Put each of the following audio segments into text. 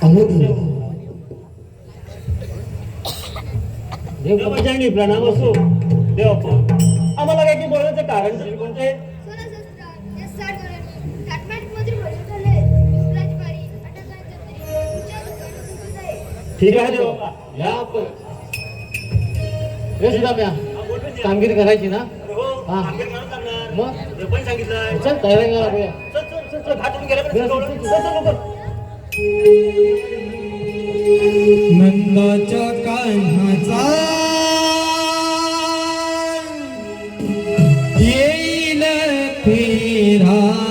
खाली देव पेंजा प्रणाम असो देव आम्हाला काय की बोलायचं कारण तरी कोणते ठीक आहे देव या आपण हे सुद्धा म्या कामगिरी करायची ना हा. मग पण चल तयारी करा चल चल चल गेला नंदाच्या कान्हाचा येईल फेरा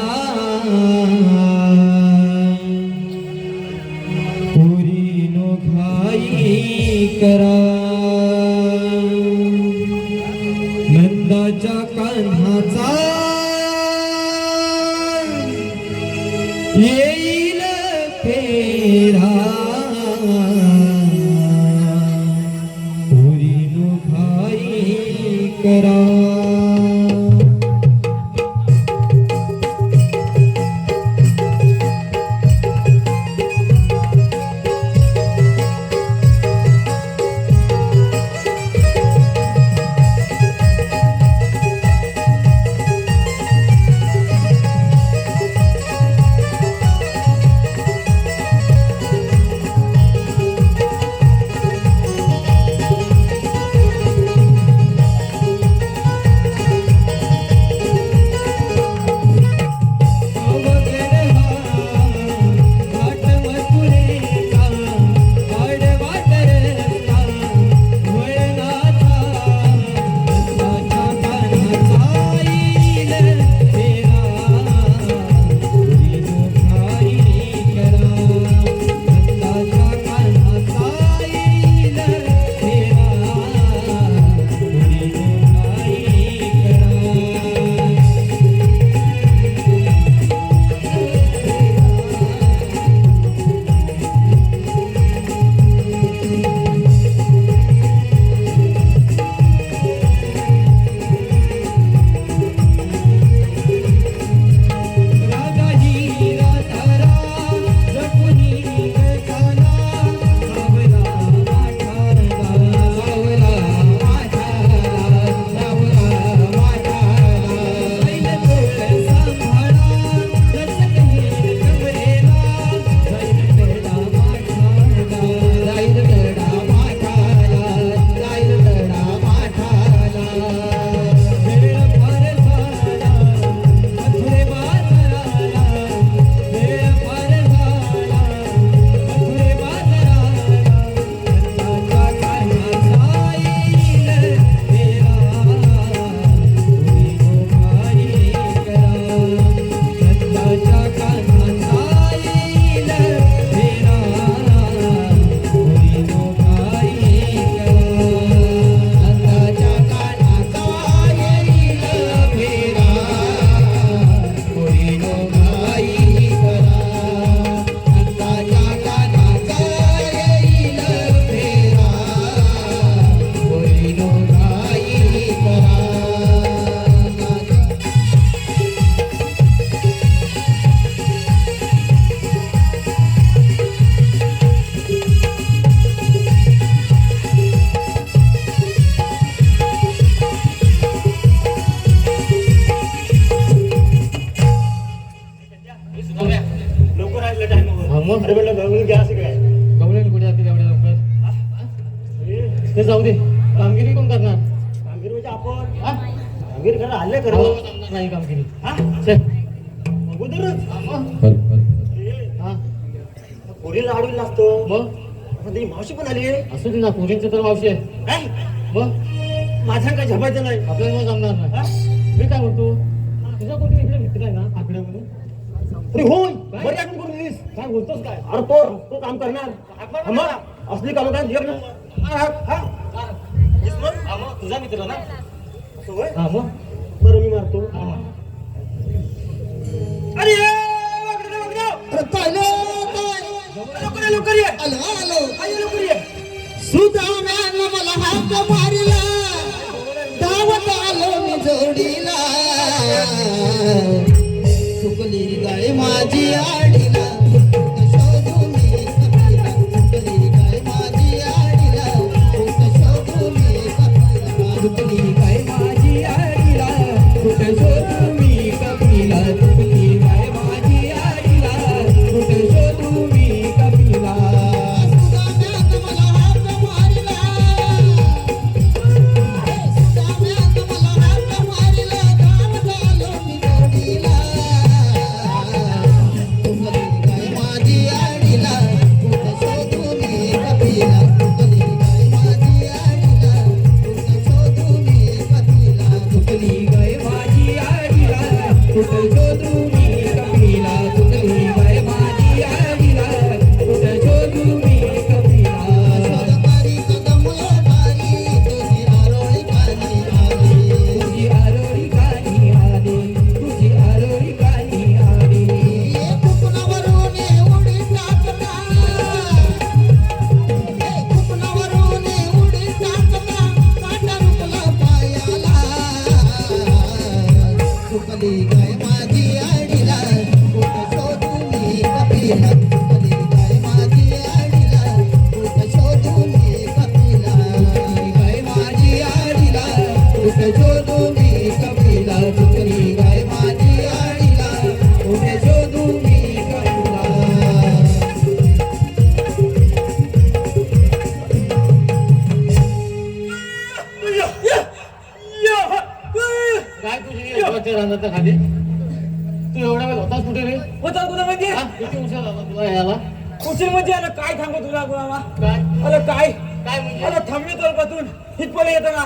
कामगिरी म्हणजे हा? करा हल्ले कर हो, नाही कामगिरी हा. अगोदरच हा? हे, हा, पोरीला मग मावशी पण आली असू दे ना पोरींचं तर मावशी आहे मग माझ्या काय झपायचं नाही आपल्याला जमणार नाही हा? मी काय म्हणतो तुझा कोणी इकडे मित्र आहे ना आकडे म्हणून अरे होय बरी आठवण करून दिलीस काय बोलतोस काय अरे तो तो काम करणार हा, असली कामं काय हा, हा, हा. हा, तुझा मित्र ना असं होय? हा मग? बरं मी मारतो. हा. अरे ये, वाकडं वाकडं. अरे पाहिलं काय? लवकर ये, लवकर ये. आलो आलो. आई, लवकर ये. सुदाम्यानं मला हात मारिला. धावत आलो मी जोडीला. चुकली गाय माझी आडीला काय तुझी रानाच्या खाली? तू एवढा वेळ होतास कुठे रे? होता कुठं म्हणजे? हा? किती उशीर झाला तुला यायला? उशीर म्हणजे? आला काय सांगू तुला गुलामा काय? अरे काय? काय म्हणजे? अरे थांबली तोरपातून हितपर्यंत येतं ना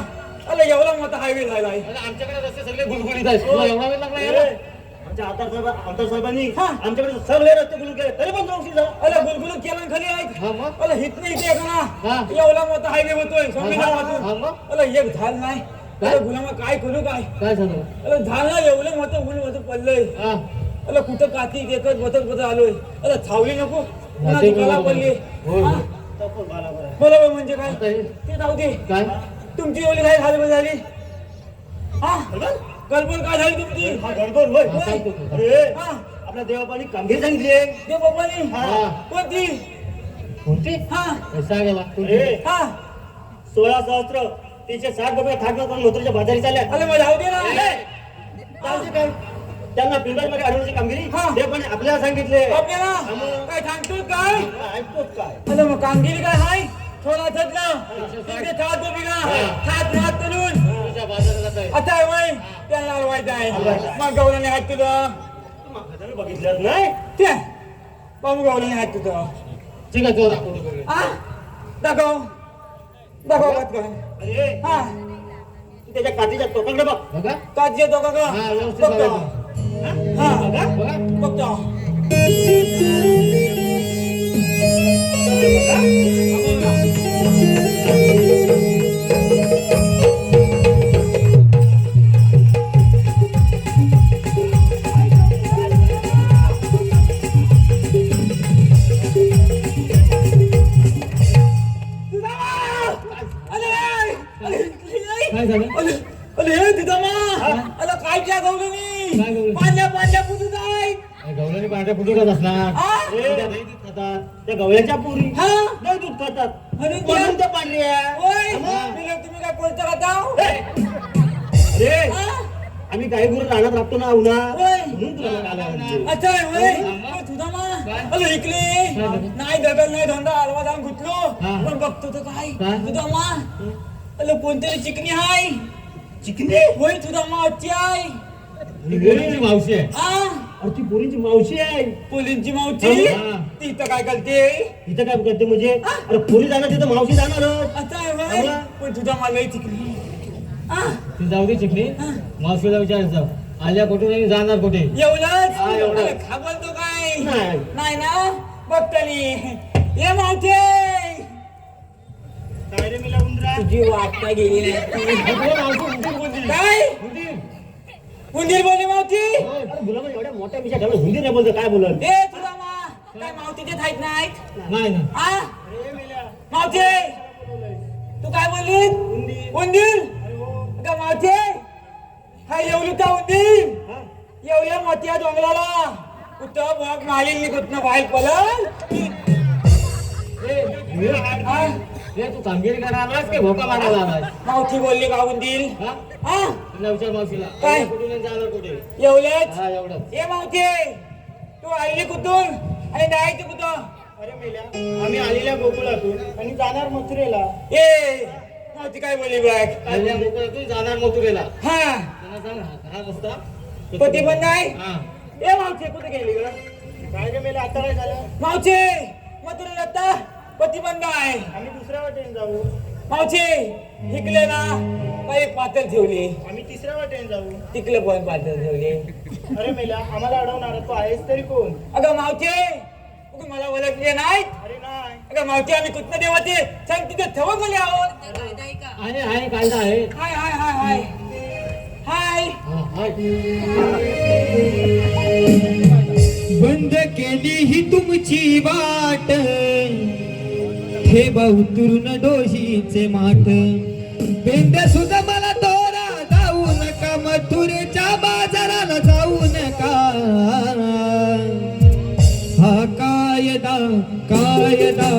अरे एवढा मोठा हायवे झाला आहे. आमच्याकडे रस्ते सगळे गुलगुलीत आहेत. तुला एवढा वेळ लागला यायला आमच्या आमदार साहेब आमदार साहेबांनी हा. आमच्याकडे सगळे रस्ते बुलून केले तरी पण झाला. अरे गुलगुल केला खाली ऐक हा मग? अरे हित नाही इथे का हा. ना एवढा मोठा हायवे होतोय हा संविधानातून. मग? अरे एक झाल नाही. अरे गुलामा काय करू काय? काय झालं? अरे झाल ना एवढं मोठं ऊन होतं पडलंय. हा. अरे कुठं काती देखत बतत बतत आलोय. अरे थावली नको. पुन्हा. पडली. हा? बरोबर म्हणजे काय? हे ते जाऊ दे. काय? तुमची एवढी काय झाली झाली हा कल्पना काय झाली तुमची गडबड होय? अरे हाँ। आपल्या देवापाणी कामगिरी सांगितली ते बाबानी हा. कोणती कोणती हा गेला? अरे हाँ। सोळा सहस्त्र तिचे सात डबे ठाकरे करून मोत्रीच्या बाजारी चालल्या हाँ। अरे मग जाऊ दे ना काय त्यांना पिंपळमध्ये अडवण्याची कामगिरी हा. ते पण आपल्याला सांगितले आपल्याला. काय सांगतो काय ऐकतोच काय अरे मग कामगिरी काय हाय थोडा थकला तिकडे खात बघिला खात हात तलून आता वय त्याला हलवायचं आहे. मग गवल्याने हात तुझं. बघितलं नाही ते. बाबू गवल्याने हात तुझं. ठीक आहे दाखव. दाखव हात अरे हा. तू त्याच्या काठीच्या टोकाकडे बघ. का हा, व्यवस्थित बघतो. हा. बघा. बघा. बघतो रानात राबतो ना उन्हा? होय. म्हणून तुला मग आला म्हणजे. अच्छा होय. हा. तुझा मा? अरे इकले? नाही दगड नाही धंदा हलवा जाऊन घुतलो हा. पण बघतो तर काय? काय? तुझा मा? अरे कोणतरी चिकनी हाय. चिकनी? होय तुझा मा अच्छी आहे ती गोरीची मावशी आहे. हा? अरे ती पोरींची मावशी आहे. पोलींची मावची हा. ती इथं काय करते? इथं काय करते म्हणजे? अरे पोरी जाणार तिथं मावशी जाणार. आता आहे होय हा. पण तुझा मा लय चिकनी. हा? ती जाऊ दे चिकली हा. मावशीला विचारायचं आल्या कुठे आणि जाणार कुठे? एवढंच? हा, एवढंच. अरे घाबरतो काय? नाही. नाही ना? बघतानी ये मावते काय रे मिला उंदरा? तुझी वाट काय गेली. नाही तुला मावशी? उंदीर बोलली. काय? उंदीर. उंदीर बोलली मावती होय. अरे मुलं एवढ्या मोठ्या ठेवलं नाही बोलतो काय बोलत? ए तुला मा काय मावती देत आहेत नाहीत नाही ना अरे मिला. मावते तू काय बोलली उंदीर. उंदीर? का मावते हा येवली का उंदीर हा? एवढ्या मोठ्या डोंगराला. कुठं बघ मालिनी कुठनं बाहेर ए, हा? ए, तू कामगिरी करायला आलास की भोका मारायला आलास मावती बोलली का उंदीर हा? मावशीला. काय? कुठून जाणार कुठे? एवढेच हा एवढं ये मावते तू आली कुठून? आणि जायचं कुठं? अरे मेल्या आम्ही आलेल्या गोकुळातून आणि जाणार मथुरेला. ए मावती काय बोलली बघ आल्या मोकळ्यातून जाणार मथुरेला. हा. पती पण नाही हा. ए मावते कुठे गेली ग? काय रे आता काय झालं? मावचे मग तुला लागता पती बंद आहे. आम्ही दुसऱ्या वाटेने जाऊ. मावचे हिकले ना काही पातळ ठेवली. आम्ही तिसऱ्या वाटेने जाऊ. तिकले पण पातळ ठेवली. अरे मेल्या आम्हाला अडवणार तू आहेस तरी कोण? अगं मावचे तू मला ओळखले नाही अरे नाही. अगं मावचे आम्ही कुठनं देवाचे सांग तिथे ठेवा गेले आहोत आहे आहे कायदा आहे. हाय हाय हाय हाय. हाय. बंद केली ही तुमची वाट. हे बहुतरून दोषीचे माठ. बेंद सुद्धा मला तोरा जाऊ नका मथुरेच्या बाजाराला जाऊ नका. हा कायदा कायदा.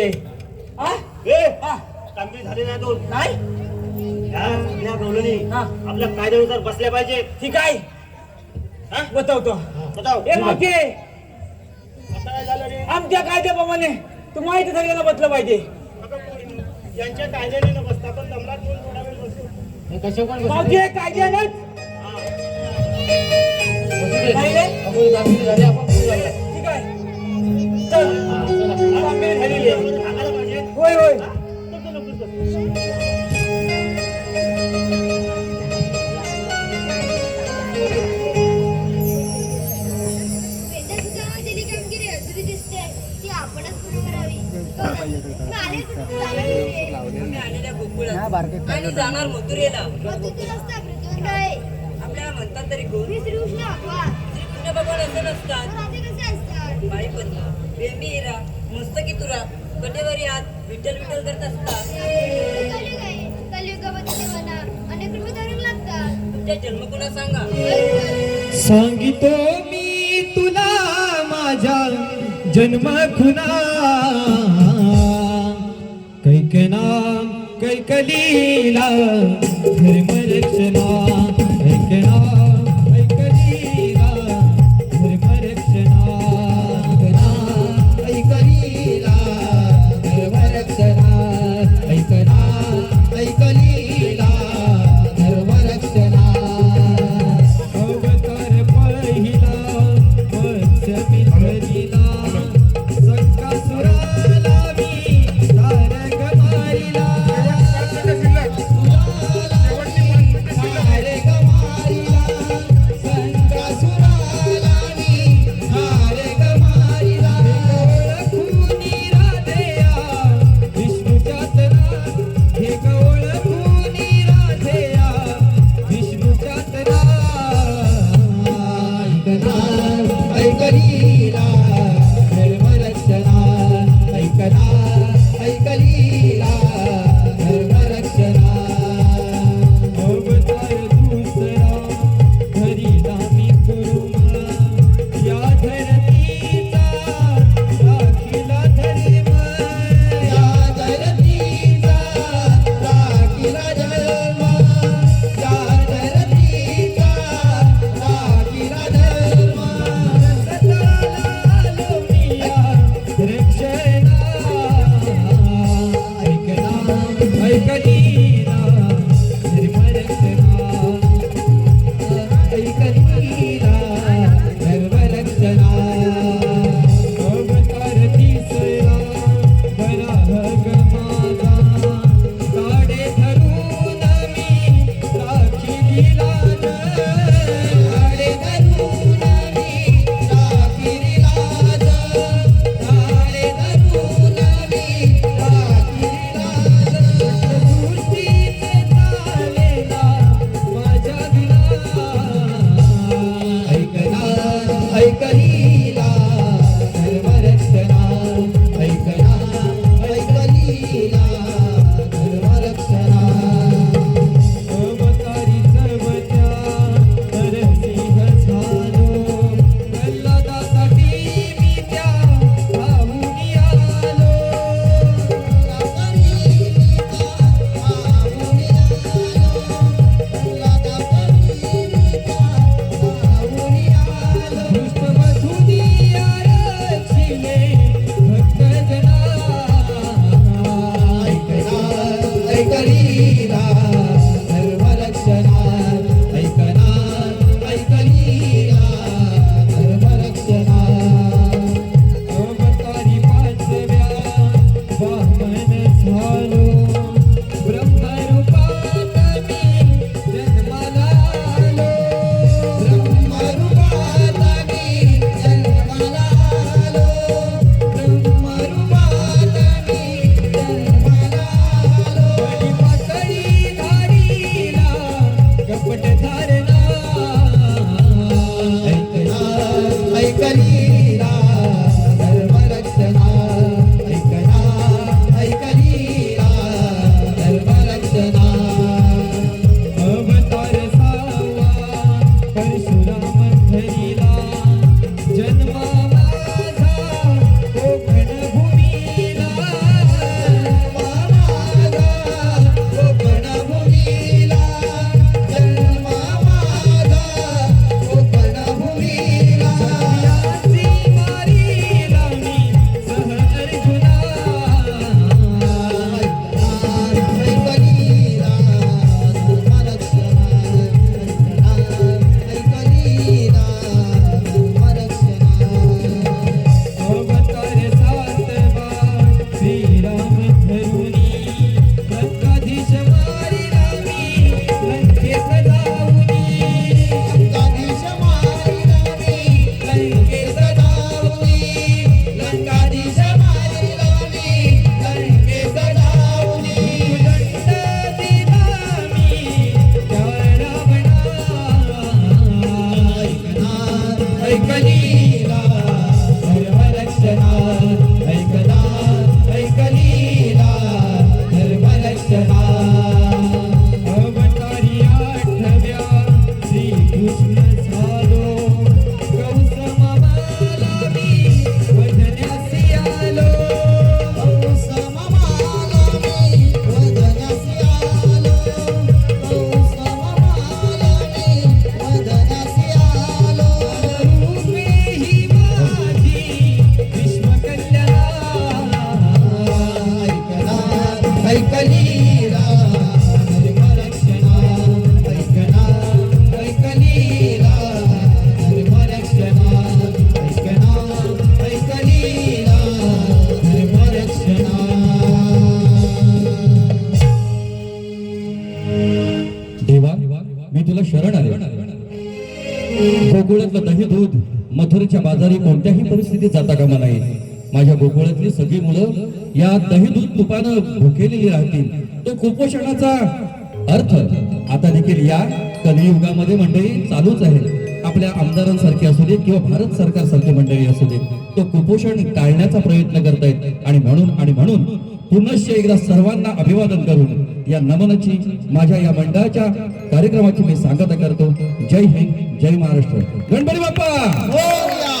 आहे. हा? ए हा. तांबी झाली नाही दोन. नाही या सगळ्या गवळणी हा. आपल्या कायद्यानुसार बसल्या पाहिजे. ठीक आहे हा? बतवतो. बताव. आता काय झालं रे? आमच्या कायद्याप्रमाणे तू माहिती सगळ्यांना बसलं पाहिजे. यांच्या कायद्याने न बसता पण दमलात थोडा वेळ बसू? कशा कोण मागे कायद्यानंच नाही रे? झाली आपण लागतात जन्म कुणा सांगा. सांगितो मी तुला माझ्या जन्म खुना कैकना कैकलीला धर्म मी तुला शरण आले. गोकुळातलं दही दूध मथुरेच्या बाजारी कोणत्याही परिस्थितीत जाता कामा नाही माझ्या गोकुळातली सगळी मुलं या दही दूध तुपानं भुकेलेली राहतील. तो कुपोषणाचा अर्थ आता देखील या कलियुगामध्ये मंडळी चालूच आहे आपल्या आमदारांसारखी असू दे किंवा भारत सरकारसारखी मंडळी असू दे तो कुपोषण टाळण्याचा प्रयत्न करतायत. आणि म्हणून आणि म्हणून पुनश्च एकदा सर्वांना अभिवादन करून या नमनाची माझ्या या मंडळाच्या कार्यक्रमाची मी सांगता करतो. जय हिंद जय महाराष्ट्र. गणपती बाप्पा! हो